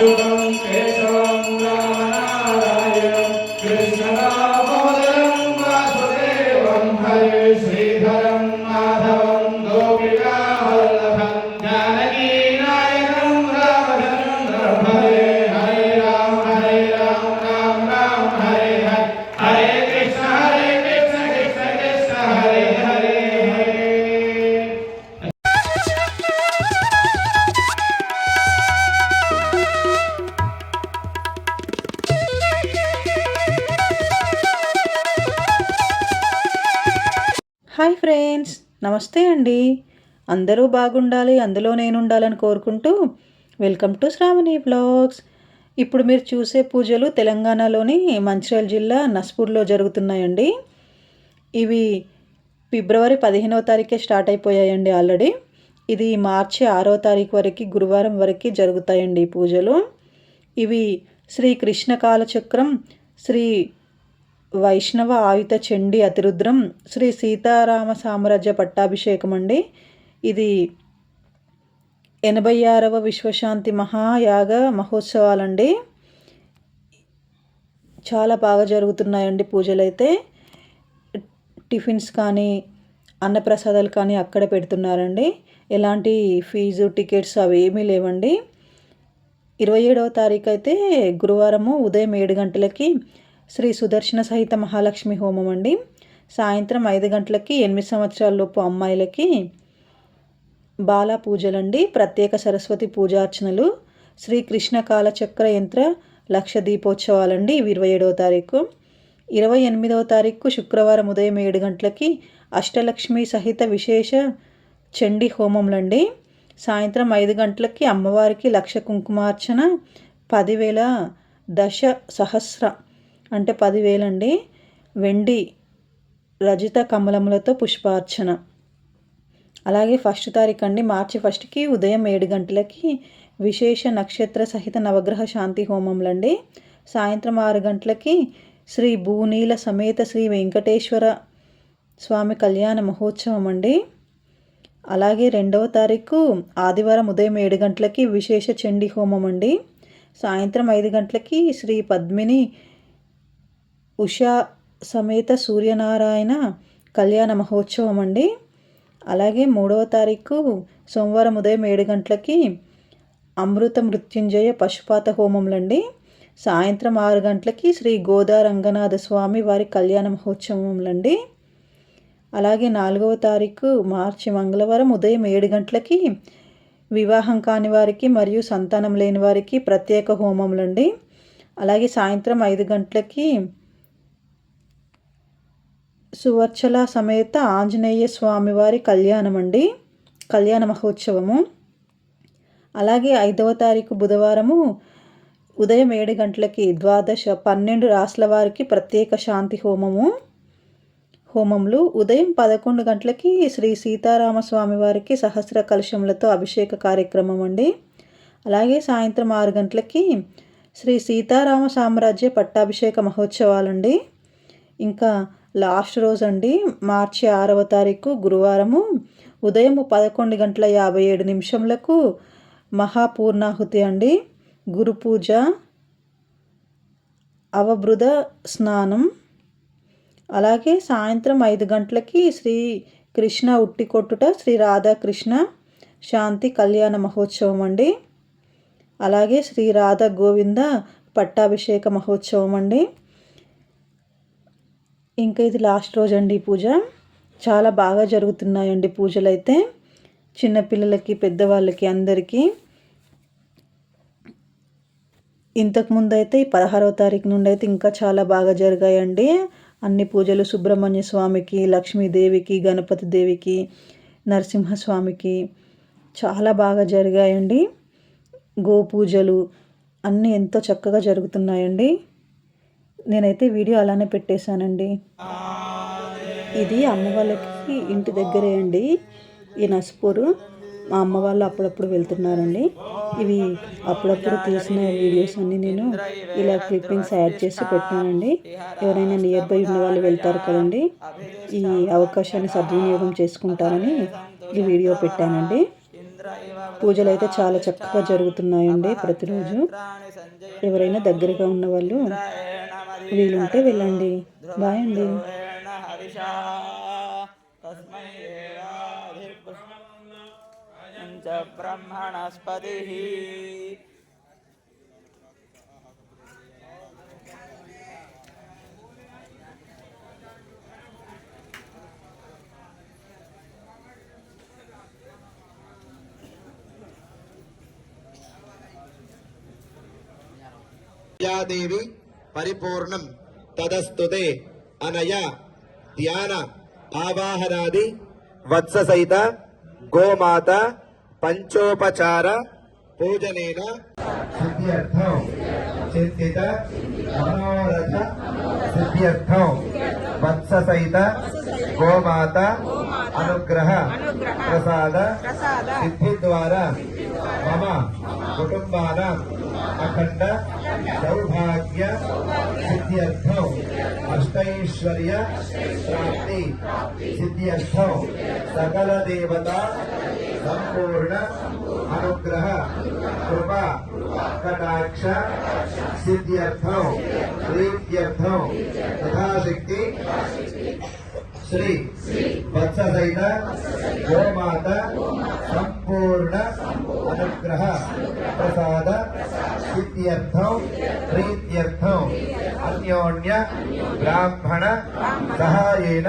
Senhor. Hi friends నమస్తే అండి. అందరూ బాగుండాలి అందులో నేను ఉండాలని కోరుకుంటూ వెల్కమ్ టు శ్రావణి బ్లాగ్స్. ఇప్పుడు మీరు చూసే పూజలు తెలంగాణలోని మంచిర్యాల జిల్లా నస్పూర్లో జరుగుతున్నాయండి. ఇవి ఫిబ్రవరి పదిహేనవ తారీఖే స్టార్ట్ అయిపోయాయండి ఆల్రెడీ. ఇది మార్చి ఆరో తారీఖు వరకు గురువారం వరకు జరుగుతాయండి ఈ పూజలు. ఇవి శ్రీ కృష్ణ కాలచక్రం శ్రీ వైష్ణవ ఆయుధ చెండి అతిరుద్రం శ్రీ సీతారామ సామ్రాజ్య పట్టాభిషేకం అండి ఇది ఎనభై ఆరవ విశ్వశాంతి మహాయాగ మహోత్సవాలండి. చాలా బాగా జరుగుతున్నాయండి పూజలు అయితే టిఫిన్స్ కానీ అన్నప్రసాదాలు కానీ అక్కడే పెడుతున్నారండి. ఎలాంటి ఫీజు టికెట్స్ అవి ఏమీ లేవండి. ఇరవై ఏడవ తారీఖు అయితే గురువారము ఉదయం ఏడు గంటలకి శ్రీ సుదర్శన సహిత మహాలక్ష్మి హోమం అండి. సాయంత్రం ఐదు గంటలకి ఎనిమిది సంవత్సరాల లోపు అమ్మాయిలకి బాలా పూజలండి. ప్రత్యేక సరస్వతి పూజార్చనలు శ్రీ కృష్ణ కాలచక్ర యంత్ర లక్ష దీపోత్సవాలండి ఇవి ఇరవై ఏడవ తారీఖు. ఇరవై ఎనిమిదవ తారీఖు శుక్రవారం ఉదయం ఏడు గంటలకి అష్టలక్ష్మి సహిత విశేష చండి హోమంలండి. సాయంత్రం ఐదు గంటలకి అమ్మవారికి లక్ష కుంకుమార్చన పదివేల దశ సహస్ర అంటే పదివేలండి. వెండి రజిత కమలములతో పుష్పార్చన. అలాగే ఫస్ట్ తారీఖు అండి మార్చి ఫస్ట్కి ఉదయం ఏడు గంటలకి విశేష నక్షత్ర సహిత నవగ్రహ శాంతి హోమంలండి. సాయంత్రం ఆరు గంటలకి శ్రీ భూనీల సమేత శ్రీ వెంకటేశ్వర స్వామి కళ్యాణ మహోత్సవం అండి అలాగే రెండవ తారీఖు ఆదివారం ఉదయం ఏడు గంటలకి విశేష చండీ హోమం అండి సాయంత్రం ఐదు గంటలకి శ్రీ పద్మిని ఉషా సమేత సూర్యనారాయణ కళ్యాణ మహోత్సవం అండి అలాగే మూడవ తారీఖు సోమవారం ఉదయం ఏడు గంటలకి అమృత మృత్యుంజయ పశుపాత హోమంలండి. సాయంత్రం ఆరు గంటలకి శ్రీ గోదా రంగనాథ స్వామి వారి కళ్యాణ మహోత్సవంలండి అలాగే నాలుగవ తారీఖు మార్చి మంగళవారం ఉదయం ఏడు గంటలకి వివాహం కాని వారికి మరియు సంతానం లేని వారికి ప్రత్యేక హోమంలండి అలాగే సాయంత్రం ఐదు గంటలకి సువర్చల సమేత ఆంజనేయ స్వామివారి కళ్యాణం అండి కళ్యాణ మహోత్సవము. అలాగే ఐదవ తారీఖు బుధవారము ఉదయం ఏడు గంటలకి ద్వాదశ పన్నెండు రాసుల వారికి ప్రత్యేక శాంతి హోమము. హోమములు ఉదయం పదకొండు గంటలకి శ్రీ సీతారామస్వామి వారికి సహస్ర కలశములతో అభిషేక కార్యక్రమం అండి అలాగే సాయంత్రం ఆరు గంటలకి శ్రీ సీతారామ సామ్రాజ్య పట్టాభిషేక మహోత్సవాలండి. ఇంకా లాస్ట్ రోజు అండి మార్చి ఆరవ తారీఖు గురువారము ఉదయం పదకొండు గంటల యాభై ఏడు నిమిషంలకు మహాపూర్ణాహుతి అండి. గురు పూజ అవబృద స్నానం అలాగే సాయంత్రం ఐదు గంటలకి శ్రీ కృష్ణ ఉట్టి కొట్టుట శ్రీ రాధాకృష్ణ శాంతి కళ్యాణ మహోత్సవం అండి. అలాగే శ్రీ రాధా గోవింద పట్టాభిషేక మహోత్సవం అండి. ఇంకా ఇది లాస్ట్ రోజు అండి పూజ. చాలా బాగా జరుగుతున్నాయండి పూజలు అయితే చిన్నపిల్లలకి పెద్దవాళ్ళకి అందరికీ. ఇంతకుముందు అయితే ఈ పదహారవ తారీఖు నుండి అయితే ఇంకా చాలా బాగా జరిగాయండి. అన్ని పూజలు సుబ్రహ్మణ్య స్వామికి లక్ష్మీదేవికి గణపతి దేవికి నరసింహస్వామికి చాలా బాగా జరిగాయండి. గోపూజలు అన్నీ ఎంతో చక్కగా జరుగుతున్నాయండి. నేనైతే వీడియో అలానే పెట్టేశానండి. ఇది అమ్మ వాళ్ళకి ఇంటి దగ్గరే అండి. ఈ నస్పూరు మా అమ్మ వాళ్ళు అప్పుడప్పుడు వెళ్తున్నారండి. ఇవి అప్పుడప్పుడు తీసిన వీడియోస్ అన్ని నేను ఇలా క్లిప్పింగ్స్ యాడ్ చేసి పెట్టానండి. ఎవరైనా నియర్ బై ఉన్న వాళ్ళు వెళ్తారు కదండి. ఈ అవకాశాన్ని సద్వినియోగం చేసుకుంటారని ఈ వీడియో పెట్టానండి. పూజలు అయితే చాలా చక్కగా జరుగుతున్నాయండి ప్రతిరోజు. ఎవరైనా దగ్గరగా ఉన్న వాళ్ళు వీలుంటే వెళ్ళండి బాయ్ అండి బ్రహ్మణస్పతి देवी పరిపూర్ణం తదస్తుతే అనయ ధ్యాన ఆవాహనాది వత్స సహిత గోమాత పంచోపచార పూజనేన సిద్ధ్యర్థం చింతిత మనోరథ సిద్ధ్యర్థం వత్స సహిత గోమాత అనుగ్రహ ప్రసాద సిద్ధి ద్వారా मम कुटुम्बानाम् अखंड सौभाग्य सिद्ध्यर्थ। अष्टैश्वर्य प्राप्ति सिद्ध्यर्थौ। सकलदेवता संपूर्ण अनुग्रह, कृपा, कटाक्ष सिद्ध्यर्थ। प्रीत्यर्थ। यथाशक्ति श्री वत्ससहित गोमाता संपूर्ण గోమాత సంపూర్ణ అనుగ్రహ ప్రసాద సిద్ధ్యర్థం ప్రీత్యర్థం అన్యోన్య బ్రాహ్మణ సహాయేన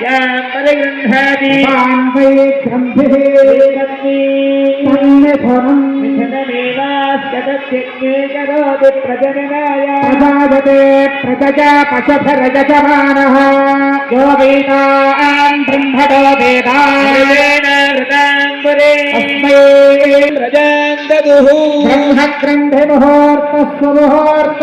సహిత గోమాత సత్యం చంద్రమాహ పరిగృహాది కరోతి ప్రజననాయ ప్రజాపతే ప్రజా పశుభరజమానः యో వేదాన్ బ్రహ్మణో వేదాన్ హృదాంబురే తస్మై ప్రజాందదుః బ్రహ్మగ్రంథి ముహూర్తస్వ ముహూర్త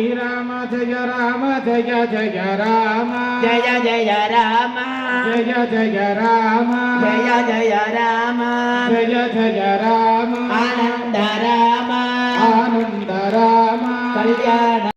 శ్రీరామ జయ రామ జయ జయ రామ జయ జయ రామ జయ జయ రామ జయ జయ రామ జయ జయ రామ ఆనంద రామ ఆనంద రామ కళ్యాణ